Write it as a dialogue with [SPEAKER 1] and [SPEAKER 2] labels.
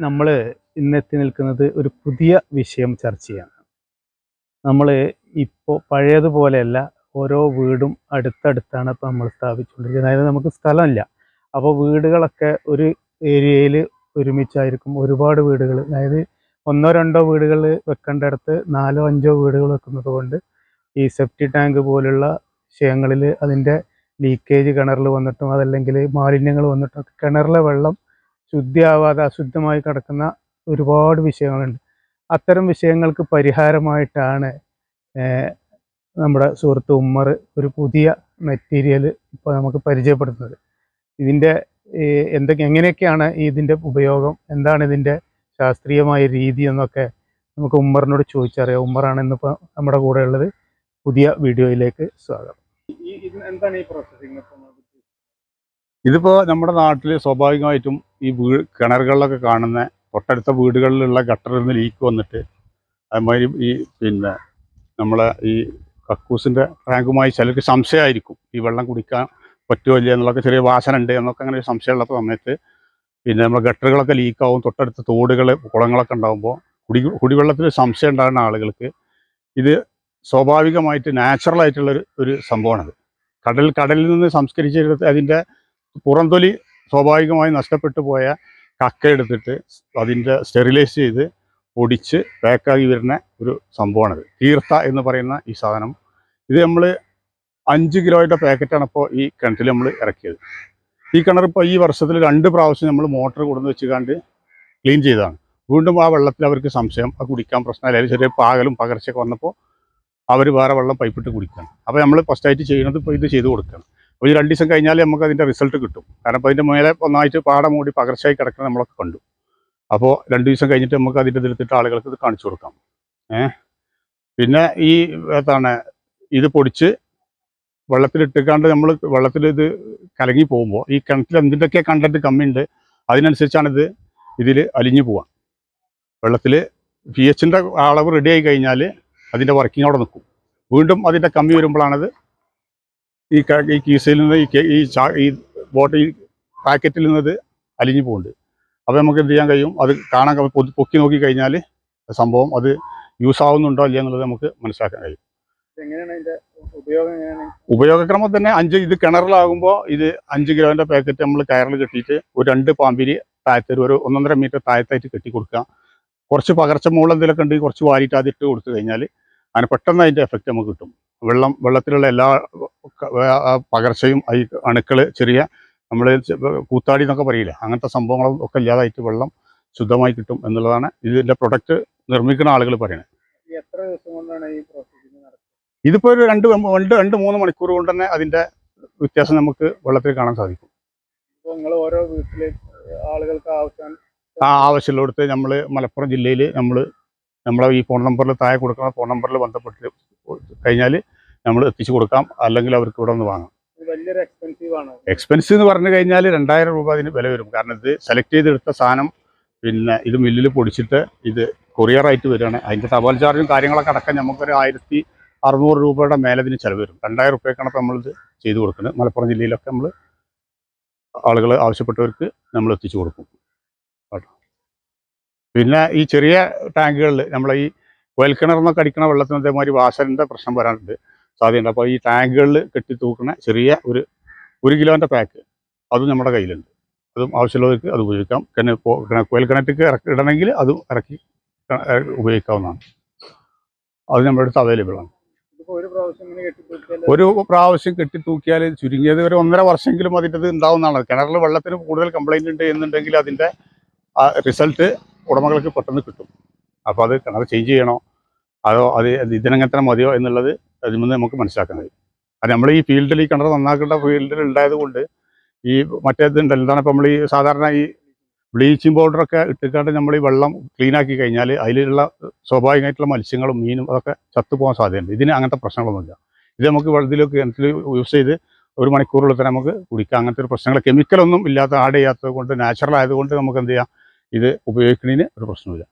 [SPEAKER 1] നമ്മൾ ഇന്നെത്തി നിൽക്കുന്നത് ഒരു പുതിയ വിഷയം ചർച്ച ചെയ്യാണ്. നമ്മൾ ഇപ്പോൾ പഴയതുപോലെയല്ല ഓരോ വീടും അടുത്തടുത്താണ് ഇപ്പോൾ നമ്മൾ സ്ഥാപിച്ചുകൊണ്ടിരിക്കുന്നത്. അതായത് നമുക്ക് സ്ഥലമില്ല. അപ്പോൾ വീടുകളൊക്കെ ഒരു ഏരിയയിൽ ഒരുമിച്ചായിരിക്കും ഒരുപാട് വീടുകൾ അതായത് ഒന്നോ രണ്ടോ വീടുകൾ വെക്കേണ്ടടുത്ത് നാലോ അഞ്ചോ വീടുകൾ വെക്കുന്നത് കൊണ്ട് ഈ സെപ്റ്റി ടാങ്ക് പോലുള്ള വിഷയങ്ങളിൽ അതിന്റെ ലീക്കേജ് കിണറിൽ വന്നിട്ടും അതല്ലെങ്കിൽ മാലിന്യങ്ങൾ വന്നിട്ടും കിണറിലെ വെള്ളം ശുദ്ധിയാവാതെ അശുദ്ധമായി കിടക്കുന്ന ഒരുപാട് വിഷയങ്ങളുണ്ട്. അത്തരം വിഷയങ്ങൾക്ക് പരിഹാരമായിട്ടാണ് നമ്മുടെ സുഹൃത്ത് ഉമ്മർ ഒരു പുതിയ മെറ്റീരിയൽ ഇപ്പോൾ നമുക്ക് പരിചയപ്പെടുത്തുന്നത്. ഇതിന്റെ എന്തൊക്കെ എങ്ങനെയൊക്കെയാണ് ഇതിന്റെ ഉപയോഗം? എന്താണ് ഇതിന്റെ ശാസ്ത്രീയമായ രീതി എന്നൊക്കെ നമുക്ക് ഉമ്മറിനോട് ചോദിച്ചറിയാം. ഉമ്മറാണ് ഇന്നിപ്പോൾ നമ്മുടെ കൂടെ ഉള്ളത്. പുതിയ വീഡിയോയിലേക്ക് സ്വാഗതം. എന്താണ് ഈ പ്രോസസ്സിംഗ്
[SPEAKER 2] ഇതിപ്പോ നമ്മുടെ നാട്ടിൽ സ്വാഭാവികമായിട്ടും ഈ വീ കിണറുകളിലൊക്കെ കാണുന്ന തൊട്ടടുത്ത വീടുകളിലുള്ള ഗട്ടറിൽ നിന്ന് ലീക്ക് വന്നിട്ട് അതുമാതിരി ഈ പിന്നെ നമ്മളെ ഈ കക്കൂസിന്റെ ടാങ്കുമായി ചിലർക്ക് സംശയമായിരിക്കും. ഈ വെള്ളം കുടിക്കാൻ പറ്റുമോ ഇല്ല എന്നുള്ളൊക്കെ ചെറിയ വാസന ഉണ്ട് എന്നൊക്കെ അങ്ങനെ ഒരു സംശയമുള്ള സമയത്ത് പിന്നെ നമ്മുടെ ഗട്ടറുകളൊക്കെ ലീക്കാവും തൊട്ടടുത്ത തോടുകൾ കുളങ്ങളൊക്കെ ഉണ്ടാകുമ്പോൾ കുടി കുടിവെള്ളത്തിൽ സംശയം ഉണ്ടാകുന്ന ആളുകൾക്ക് ഇത് സ്വാഭാവികമായിട്ട് നാച്ചുറൽ ആയിട്ടുള്ള ഒരു സംഭവമാണത്. കടൽ കടലിൽ നിന്ന് സംസ്കരിച്ചെടുത്ത് അതിന്റെ പുറംതൊലി സ്വാഭാവികമായി നഷ്ടപ്പെട്ടു പോയ കക്ക എടുത്തിട്ട് അതിന്റെ സ്റ്റെറിലൈസ് ചെയ്ത് പൊടിച്ച് പാക്കാക്കി വരുന്ന ഒരു സംഭവമാണിത്. തീർത്ത എന്ന് പറയുന്ന ഈ സാധനം. ഇത് നമ്മൾ അഞ്ച് കിലോയുടെ പാക്കറ്റാണ് ഇപ്പോൾ ഈ കിണറ്റിൽ നമ്മൾ ഇറക്കിയത്. ഈ കിണർ ഇപ്പോൾ ഈ വർഷത്തിൽ രണ്ട് പ്രാവശ്യം നമ്മൾ മോട്ടർ കൊടുന്ന് വെച്ചുകാണ്ട് ക്ലീൻ ചെയ്തതാണ്. വീണ്ടും ആ വെള്ളത്തിൽ അവർക്ക് സംശയം അത് കുടിക്കാൻ പ്രശ്നമില്ല. ചെറിയ പാകലും പകർച്ചയൊക്കെ വന്നപ്പോൾ അവർ വേറെ വെള്ളം പൈപ്പിട്ട് കുടിക്കുകയാണ്. അപ്പോൾ നമ്മൾ ഫസ്റ്റായിട്ട് ചെയ്യുന്നത് ഇപ്പോൾ ഇത് ചെയ്ത് കൊടുക്കുകയാണ്. ഒരു രണ്ട് ദിവസം കഴിഞ്ഞാലേ നമുക്ക് അതിന്റെ റിസൾട്ട് കിട്ടും. കാരണം അപ്പോൾ അതിന്റെ മേലെ ഒന്നായിട്ട് പാടം മൂടി പകർച്ചയായി കിടക്കുന്ന നമ്മളൊക്കെ കണ്ടു. അപ്പോൾ രണ്ട് ദിവസം കഴിഞ്ഞിട്ട് നമുക്ക് അതിന്റെ തിരുത്തിട്ട് ആളുകൾക്ക് ഇത് കാണിച്ചു കൊടുക്കാം. ഏഹ് പിന്നെ ഈ എന്താണ് ഇത് പൊടിച്ച് വെള്ളത്തിലിട്ടിക്കാണ്ട് നമ്മൾ വെള്ളത്തിൽ ഇത് കലങ്ങി പോകുമ്പോൾ ഈ കിണറ്റിൽ എന്തിന്റെയൊക്കെ കണ്ടന്റ് കമ്മിയുണ്ട് അതിനനുസരിച്ചാണ് ഇത് ഇതിൽ അലിഞ്ഞു പോവാം. വെള്ളത്തിൽ പി എച്ചിന്റെ അളവ് റെഡി ആയി കഴിഞ്ഞാൽ അതിന്റെ വർക്കിംഗ് അവിടെ നിൽക്കും. വീണ്ടും അതിന്റെ കമ്മി വരുമ്പോഴാണത് ഈ ഈ കീസയിൽ നിന്ന് ഈ ഈ ചാ ഈ ബോട്ട് ഈ പാക്കറ്റിൽ നിന്നത് അലിഞ്ഞു പോകുന്നുണ്ട് അപ്പോൾ നമുക്ക് എന്ത് ചെയ്യാൻ കഴിയും? അത് കാണാൻ. പൊക്കി നോക്കി കഴിഞ്ഞാൽ സംഭവം അത് യൂസ് ആവുന്നുണ്ടോ ഇല്ല എന്നുള്ളത് നമുക്ക് മനസ്സിലാക്കാൻ കഴിയും. ഉപയോഗക്രമം തന്നെ അഞ്ച് ഇത് കിണറിലാകുമ്പോൾ ഇത് അഞ്ച് കിലോന്റെ പാക്കറ്റ് നമ്മൾ കയറിൽ കെട്ടിയിട്ട് ഒരു രണ്ട് പാമ്പിരി താഴത്തെ ഒരു ഒന്നൊന്നര മീറ്റർ താഴത്തായിട്ട് കെട്ടി കൊടുക്കുക. കുറച്ച് പകർച്ച മുകളിൽ എന്തെങ്കിലുമൊക്കെ ഉണ്ടെങ്കിൽ കുറച്ച് വാരിയിട്ട് അതിട്ട് കൊടുത്തു കഴിഞ്ഞാൽ അതിന് പെട്ടെന്ന് അതിന്റെ എഫക്റ്റ് നമുക്ക് കിട്ടും. വെള്ളം വെള്ളത്തിലുള്ള എല്ലാ ആ- ആ പകർച്ചയും ഈ അണുക്കൾ ചെറിയ നമ്മൾ കൂത്താടി എന്നൊക്കെ പറയില്ല? അങ്ങനത്തെ സംഭവങ്ങളും ഒക്കെ ഇല്ലാതായിട്ട് വെള്ളം ശുദ്ധമായി കിട്ടും എന്നുള്ളതാണ് ഇതിന്റെ പ്രൊഡക്റ്റ് നിർമ്മിക്കുന്ന ആളുകൾ പറയുന്നത്
[SPEAKER 1] എത്ര ദിവസം കൊണ്ടാണ് ഈ പ്രോസസ്സിംഗ് നടക്കുന്നത്?
[SPEAKER 2] ഇതിപ്പോൾ ഒരു രണ്ട് രണ്ട് രണ്ട് മൂന്ന് മണിക്കൂർ കൊണ്ട് തന്നെ അതിന്റെ വ്യത്യാസം നമുക്ക് വെള്ളത്തിൽ കാണാൻ സാധിക്കും.
[SPEAKER 1] ഇപ്പോൾ നിങ്ങൾ ഓരോ വീട്ടിലെ ആളുകൾക്ക് ആവശ്യം
[SPEAKER 2] ആ ആവശ്യമുള്ളിടത്ത് നമ്മൾ മലപ്പുറം ജില്ലയിൽ നമ്മൾ നമ്മളെ ഈ ഫോൺ നമ്പറിൽ താഴെ കൊടുക്കുന്ന ഫോൺ നമ്പറിൽ ബന്ധപ്പെട്ട് കഴിഞ്ഞാൽ നമ്മൾ എത്തിച്ചു കൊടുക്കാം. അല്ലെങ്കിൽ അവർക്ക് ഇവിടെ നിന്ന് വാങ്ങാം.
[SPEAKER 1] എക്സ്പെൻസീവ്
[SPEAKER 2] എക്സ്പെൻസ് എന്ന് പറഞ്ഞു കഴിഞ്ഞാൽ രണ്ടായിരം രൂപ അതിന് വില വരും. കാരണം ഇത് സെലക്ട് ചെയ്തെടുത്ത സാധനം പിന്നെ ഇത് മില്ലിൽ പൊടിച്ചിട്ട് ഇത് കൊറിയറായിട്ട് വരികയാണ്. അതിന്റെ തപാൽ ചാർജും കാര്യങ്ങളൊക്കെ അടക്കം നമുക്കൊരു ആയിരത്തി അറുന്നൂറ് രൂപയുടെ മേലെ ഇതിന് ചിലവ് വരും. രണ്ടായിരം റുപ്യക്കാണ് ഇപ്പോൾ നമ്മളിത് ചെയ്തു കൊടുക്കുന്നത്. മലപ്പുറം ജില്ലയിലൊക്കെ നമ്മൾ ആളുകൾ ആവശ്യപ്പെട്ടവർക്ക് നമ്മൾ എത്തിച്ചു കൊടുക്കും. കേട്ടോ? പിന്നെ ഈ ചെറിയ ടാങ്കുകളിൽ നമ്മളെ ഈ കുഴൽക്കിണർന്നൊക്കെ അടിക്കണ വെള്ളത്തിന് അതേമാതിരി വാസലിന്റെ പ്രശ്നം വരാനുണ്ട്. സാധ്യതയുണ്ട്. അപ്പോൾ ഈ ടാങ്കുകളിൽ കെട്ടി തൂക്കണ ചെറിയ ഒരു ഒരു കിലോന്റെ പാക്ക് അതും നമ്മുടെ കയ്യിലുണ്ട്. അതും ആവശ്യമുള്ളവർക്ക് അത് ഉപയോഗിക്കാം. പിന്നെ ഇപ്പോൾ കുഴൽ കിണറ്റിക്ക് ഇറക്കി ഇടണമെങ്കിൽ അതും ഇറക്കി ഉപയോഗിക്കാവുന്നതാണ്. അത് നമ്മുടെ അടുത്ത് അവൈലബിൾ ആണ്.
[SPEAKER 1] ഒരു പ്രാവശ്യം ഇങ്ങനെ കെട്ടിപ്പിടിച്ചാൽ
[SPEAKER 2] ഒരു പ്രാവശ്യം കെട്ടി തൂക്കിയാൽ ചുരുങ്ങിയത് ഒരു ഒന്നര വർഷമെങ്കിലും അതിന്റെ ഇത് ഉണ്ടാവുന്നതാണ്. കിണറിൽ വെള്ളത്തിന് കൂടുതൽ കംപ്ലൈന്റ് ഉണ്ട് എന്നുണ്ടെങ്കിൽ അതിന്റെ റിസൾട്ട് ഉടമകൾക്ക് പെട്ടെന്ന് കിട്ടും. അപ്പോൾ അത് കിണർ ചേഞ്ച് ചെയ്യണോ? അതോ അത് ഇതിനങ്ങനെ മതിയോ എന്നുള്ളത് അതിൽ നിന്ന് നമുക്ക് മനസ്സിലാക്കാൻ കഴിയും. അത് നമ്മൾ ഈ ഫീൽഡിൽ ഈ കിണർ നന്നാക്കേണ്ട ഫീൽഡിൽ ഉണ്ടായത് കൊണ്ട് ഈ മറ്റേതുണ്ട് എന്താണ് ഇപ്പം നമ്മൾ ഈ സാധാരണ ഈ ബ്ലീച്ചിങ് പൗഡറൊക്കെ ഇട്ടിക്കാണ്ട് നമ്മൾ ഈ വെള്ളം ക്ലീൻ ആക്കി കഴിഞ്ഞാൽ അതിലുള്ള സ്വാഭാവികമായിട്ടുള്ള മത്സ്യങ്ങളും മീനും അതൊക്കെ ചത്തുപോകാൻ സാധ്യതയുണ്ട്. ഇതിന് അങ്ങനത്തെ പ്രശ്നങ്ങളൊന്നുമില്ല. ഇത് നമുക്ക് വെള്ളത്തിലൊക്കെ കിണറ്റിൽ യൂസ് ചെയ്ത് ഒരു മണിക്കൂറുള്ള തന്നെ നമുക്ക് കുടിക്കാം. അങ്ങനത്തെ ഒരു പ്രശ്നങ്ങൾ കെമിക്കലൊന്നും ഇല്ലാത്ത ആഡ് ചെയ്യാത്തത് കൊണ്ട് നാച്ചുറൽ ആയതുകൊണ്ട് നമുക്ക് എന്ത് ചെയ്യാം? ഇത് ഉപയോഗിക്കുന്നതിന് ഒരു പ്രശ്നമില്ല